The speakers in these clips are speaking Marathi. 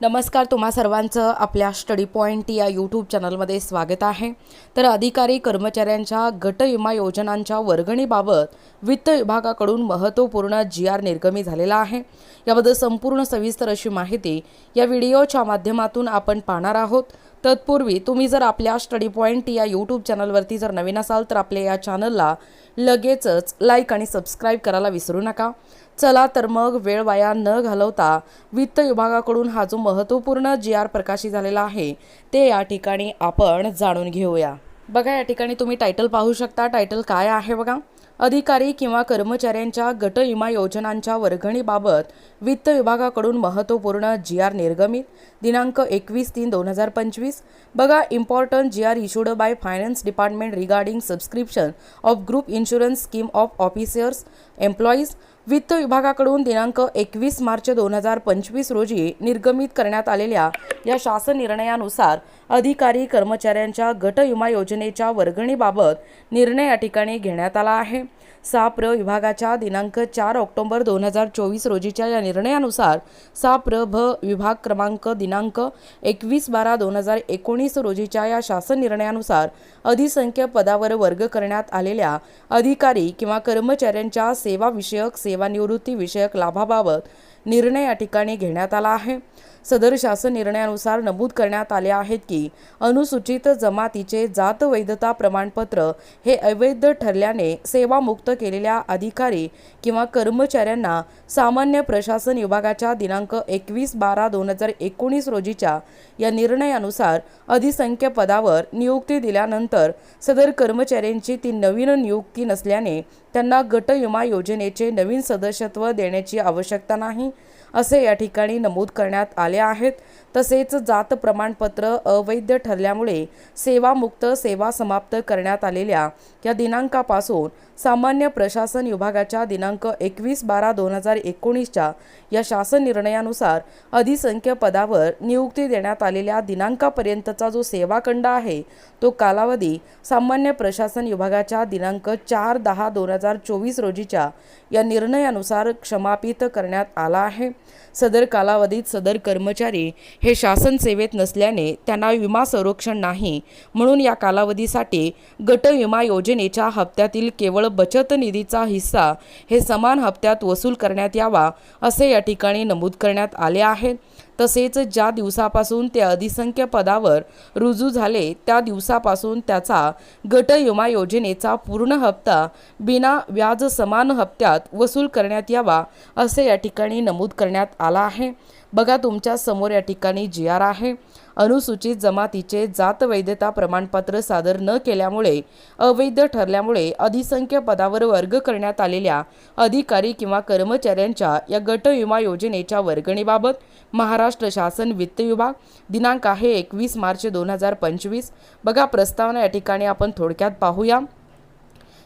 नमस्कार तुम्हा सर्वांचं आपल्या स्टडी पॉईंट या यूट्यूब चॅनलमध्ये स्वागत आहे. तर अधिकारी कर्मचाऱ्यांच्या गट विमा योजनांच्या वर्गणीबाबत वित्त विभागाकडून महत्त्वपूर्ण जी आर निर्गमी झालेला आहे. याबद्दल संपूर्ण सविस्तर अशी माहिती या व्हिडिओच्या माध्यमातून आपण पाहणार आहोत. तत्पूर्वी तुम्ही जर आपल्या स्टडी पॉईंट या यूट्यूब चॅनलवरती जर नवीन असाल तर आपल्या या चॅनलला लगेचच लाईक आणि सबस्क्राईब करायला विसरू नका. चला तर मग वेळ वाया न घालवता वित्त विभागाकडून हा जो महत्त्वपूर्ण जी आर प्रकाशित झालेला आहे ते या ठिकाणी आपण जाणून घेऊया. बघा या ठिकाणी तुम्ही टायटल पाहू शकता. टायटल काय आहे बघा? अधिकारी किंवा कर्मचाऱ्यांच्या गट विमा योजनांच्या वर्गणीबाबत वित्त विभागाकडून महत्त्वपूर्ण जी आर निर्गमित दिनांक एकवीस तीन दोन हजार पंचवीस. बघा important G R issued by finance department regarding subscription of group insurance scheme of officers employees वित्त विभागाकडून दिनांक एकवीस मार्च दोन हजार पंचवीस रोजी निर्गमित करण्यात आलेल्या या शासन निर्णयानुसार अधिकारी कर्मचाऱ्यांच्या गट विमा योजनेच्या वर्गणीबाबत निर्णय या ठिकाणी घेण्यात आला आहे. साप्र विभागाच्या दिनांक चार ऑक्टोबर दोन हजार चोवीस रोजीच्या या निर्णयानुसार साप्र भ विभाग क्रमांक दिनांक एकवीस बारा दोन हजार एकोणीस रोजीच्या या शासन निर्णयानुसार अधिसंख्य पदावर वर्ग करण्यात आलेल्या अधिकारी किंवा कर्मचाऱ्यांच्या सेवाविषयक सेवानिवृत्ती विषयक लाभाबाबत निर्णय या ठिकाणी घेण्यात आला आहे. सदर शासन निर्णयानुसार नमूद करण्यात आले आहेत की अनुसूचित जमातीचे जात वैधता प्रमाणपत्र हे अवैध ठरल्याने सेवामुक्त केलेल्या अधिकारी किंवा कर्मचाऱ्यांना सामान्य प्रशासन विभागाच्या दिनांक एकवीस बारा दोन हजार एकोणीस रोजीच्या या निर्णयानुसार अधिसंख्य पदावर नियुक्ती दिल्यानंतर सदर कर्मचाऱ्यांची ती नवीन नियुक्ती नसल्याने त्यांना गट विमा योजनेचे नवीन सदस्यत्व देण्याची आवश्यकता नाही. असे या ठिकाणी नमूद करण्यात आले आहेत. तसेच जात प्रमाणपत्र अवैध ठरल्यामुळे सेवामुक्त सेवा समाप्त करण्यात आलेल्या या दिनांकापासून सामान्य प्रशासन विभागाच्या दिनांक एकवीस बारा दोन हजार एकोणीसच्या या शासन निर्णयानुसार अधिसंख्य पदावर नियुक्ती देण्यात आलेल्या दिनांकापर्यंतचा जो सेवाखंड आहे तो कालावधी सामान्य प्रशासन विभागाच्या दिनांक चार दहा दोन हजार चोवीस रोजीच्या या निर्णयानुसार क्षमापित करण्यात आला आहे. सदर कालावधीत सदर कर्मचारी हे शासन सेवेत नसल्याने त्यांना विमा संरक्षण नाही म्हणून या कालावधीसाठी गट विमा योजनेच्या हप्त्यातील केवळ बचत निधीचा हिस्सा हे समान हप्त्यात वसूल करण्यात यावा असे या ठिकाणी नमूद करण्यात आले आहे. तसेच ज्या दिवसापासून ते अधिसंख्य पदावर रुजू झाले त्या दिवसापासून त्याचा गट विमा योजनेचा पूर्ण हप्ता बिना व्याज समान हप्त्यात वसूल करण्यात यावा असे या ठिकाणी नमूद करण्यात आला आहे. बघा तुमच्यासमोर या ठिकाणी जी आर आहे. अनुसूचित जमातीचे जात वैधता प्रमाणपत्र सादर न केल्यामुळे अवैध ठरल्यामुळे अधिसंख्य पदावर वर्ग करण्यात आलेल्या अधिकारी किंवा कर्मचाऱ्यांच्या या गट विमा योजनेच्या वर्गणीबाबत महाराष्ट्र शासन वित्त विभाग दिनांक आहे एकवीस मार्च दोन हजार पंचवीस. बघा प्रस्तावना या ठिकाणी आपण थोडक्यात पाहूया.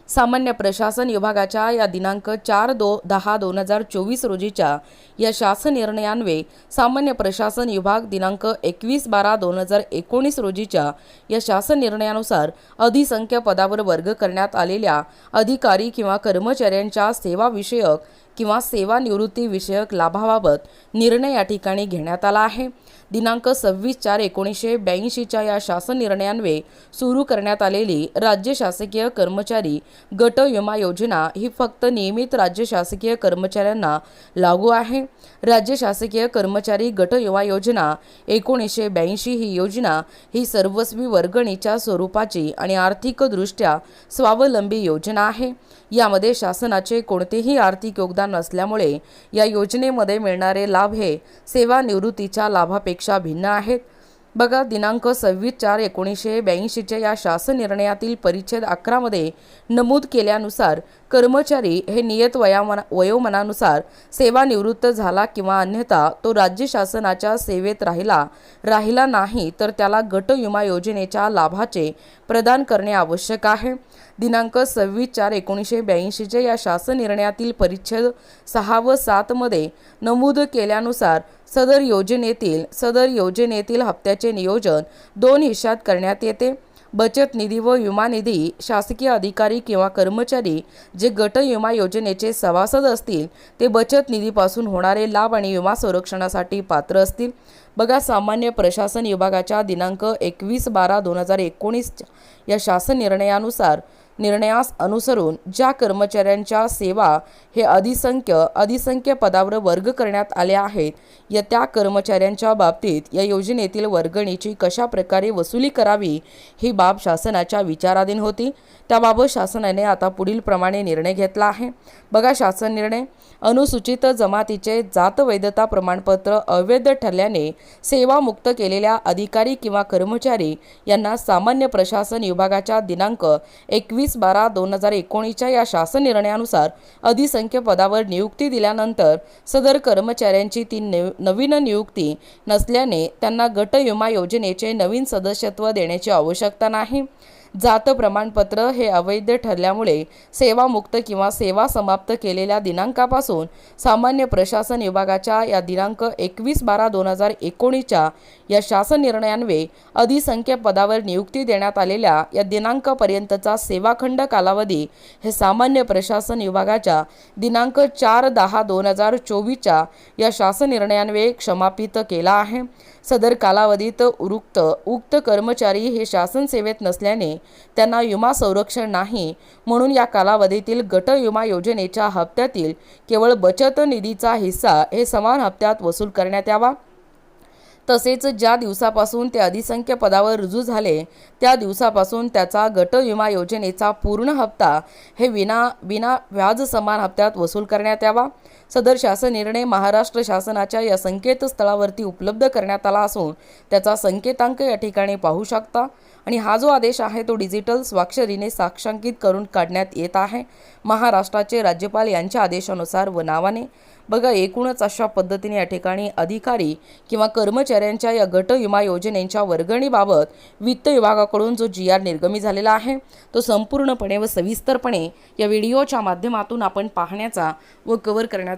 सामान्य प्रशासन विभागाच्या या दिनांक चार दो दहा दोन हजार चोवीस रोजीच्या या शासन निर्णयान्वये सामान्य प्रशासन विभाग दिनांक एकवीस बारा दोन हजार एकोणीस रोजीच्या या शासन निर्णयानुसार अधिसंख्य पदावर वर्ग करण्यात आलेल्या अधिकारी किंवा कर्मचाऱ्यांच्या सेवाविषयक किंवा सेवानिवृत्तीविषयक लाभाबाबत निर्णय या ठिकाणी घेण्यात आला आहे. दिनांक सव्वीस चार एकोणीसशे ब्याऐंशीच्या या शासन निर्णयान्वये सुरू करण्यात आलेली राज्य शासकीय कर्मचारी गट विमा योजना ही फक्त नियमित राज्य शासकीय कर्मचाऱ्यांना लागू आहे. राज्य शासकीय कर्मचारी गट विमा योजना एकोणीसशे ब्याऐंशी ही योजना ही सर्वस्वी वर्गणीच्या स्वरूपाची आणि आर्थिकदृष्ट्या स्वावलंबी योजना आहे. यामध्ये शासनाचे कोणतेही आर्थिक योगदान नसल्यामुळे या योजनेमध्ये मिळणारे लाभ हे सेवानिवृत्तीच्या लाभापेक्षा भिन्न आहेत. बघा दिनांक सव्वीस चार एकोणीसशे ब्याऐंशीच्या या शासन निर्णयातील परिच्छेद अकरामध्ये नमूद केल्यानुसार कर्मचारी हे नियत वयामना वयोमनानुसार सेवानिवृत्त झाला किंवा अन्यथा तो राज्य शासनाच्या सेवेत राहिला राहिला नाही तर त्याला गट विमा योजनेच्या लाभाचे प्रदान करणे आवश्यक आहे. दिनांक सव्वीस चार एकोणीसशे ब्याऐंशीच्या या शासन निर्णयातील परिच्छेद सहा व सातमध्ये नमूद केल्यानुसार सदर योजनेतील सदर योजनेतील हप्त्याचे नियोजन दोन हिश्शात करण्यात येते. बचत निधी व विमा निधी शासकीय अधिकारी किंवा कर्मचारी जे गट विमा योजनेचे सभासद असतील ते बचत निधीपासून होणारे लाभ आणि विमा संरक्षणासाठी पात्र असतील. बघा सामान्य प्रशासन विभागाच्या दिनांक एकवीस बारा दोन हजार एकोणीस या शासन निर्णयानुसार निर्णयास अनुसरून ज्या कर्मचाऱ्यांच्या सेवा हे अधिसंख्य अधिसंख्य पदावर वर्ग करण्यात आले आहेत या त्या कर्मचाऱ्यांच्या बाबतीत या योजनेतील वर्गणीची कशा प्रकारे वसुली करावी ही बाब शासनाच्या विचाराधीन होती. त्याबाबत शासनाने आता पुढील प्रमाणे निर्णय घेतला आहे. बघा शासन निर्णय. अनुसूचित जमातीचे जात वैधता प्रमाणपत्र अवैध ठरल्याने सेवामुक्त केलेल्या अधिकारी किंवा कर्मचारी यांना सामान्य प्रशासन विभागाच्या दिनांक एकवीस बारा दोन हजार एकोणीसच्या या शासन निर्णयानुसार अधिसंख्य पदावर नियुक्ती दिल्यानंतर सदर कर्मचाऱ्यांची ती नवीन नियुक्ती नसल्याने त्यांना गट विमा योजनेचे नवीन सदस्यत्व देण्याची आवश्यकता नाही. जात प्रमाणपत्र हे अवैध ठरल्यामुळे सेवामुक्त किंवा सेवा समाप्त केलेल्या दिनांकापासून सामान्य प्रशासन विभागाच्या या दिनांक एकवीस बारा दोन हजार एकोणीसच्या या शासन निर्णयान्वये अधिसंख्य पदावर नियुक्ती देण्यात आलेल्या या दिनांकपर्यंतचा सेवाखंड कालावधी हे सामान्य प्रशासन विभागाच्या दिनांक चार दहा दोन हजार चोवीसच्या या शासन निर्णयान्वये क्षमापित केला आहे. सदर कालावधीत उरुक्त उक्त कर्मचारी हे शासन सेवेत नसल्याने त्यांना विमा संरक्षण नाही म्हणून या कालावधीतील गट विमा योजनेच्या हप्त्यातील केवळ बचत निधीचा हिस्सा हे समान हप्त्यात वसूल करण्यात यावा. तसेच ज्या दिवसापासून ते अधिसंख्य पदावर रुजू झाले त्या दिवसापासून त्याचा गट विमा योजनेचा पूर्ण हप्ता हे विना विना व्याज समान हप्त्यात वसूल करण्यात यावा. सदर शासन निर्णय महाराष्ट्र शासनाच्या या संकेतस्थळावरती उपलब्ध करण्यात आला असून त्याचा संकेतांक या ठिकाणी पाहू शकता. आणि हा जो आदेश आहे तो डिजिटल स्वाक्षरीने साक्षांकित करून काढण्यात येत आहे. महाराष्ट्राचे राज्यपाल यांच्या आदेशानुसार व नावाने. बघा एकूणच अशा पद्धतीने या ठिकाणी अधिकारी किंवा कर्मचाऱ्यांच्या या गट विमा योजनेच्या वर्गणीबाबत वित्त विभागाकडून जो जी आर निर्गमी झालेला आहे तो संपूर्णपणे व सविस्तरपणे या व्हिडिओच्या माध्यमातून आपण पाहण्याचा व कव्हर करण्याचा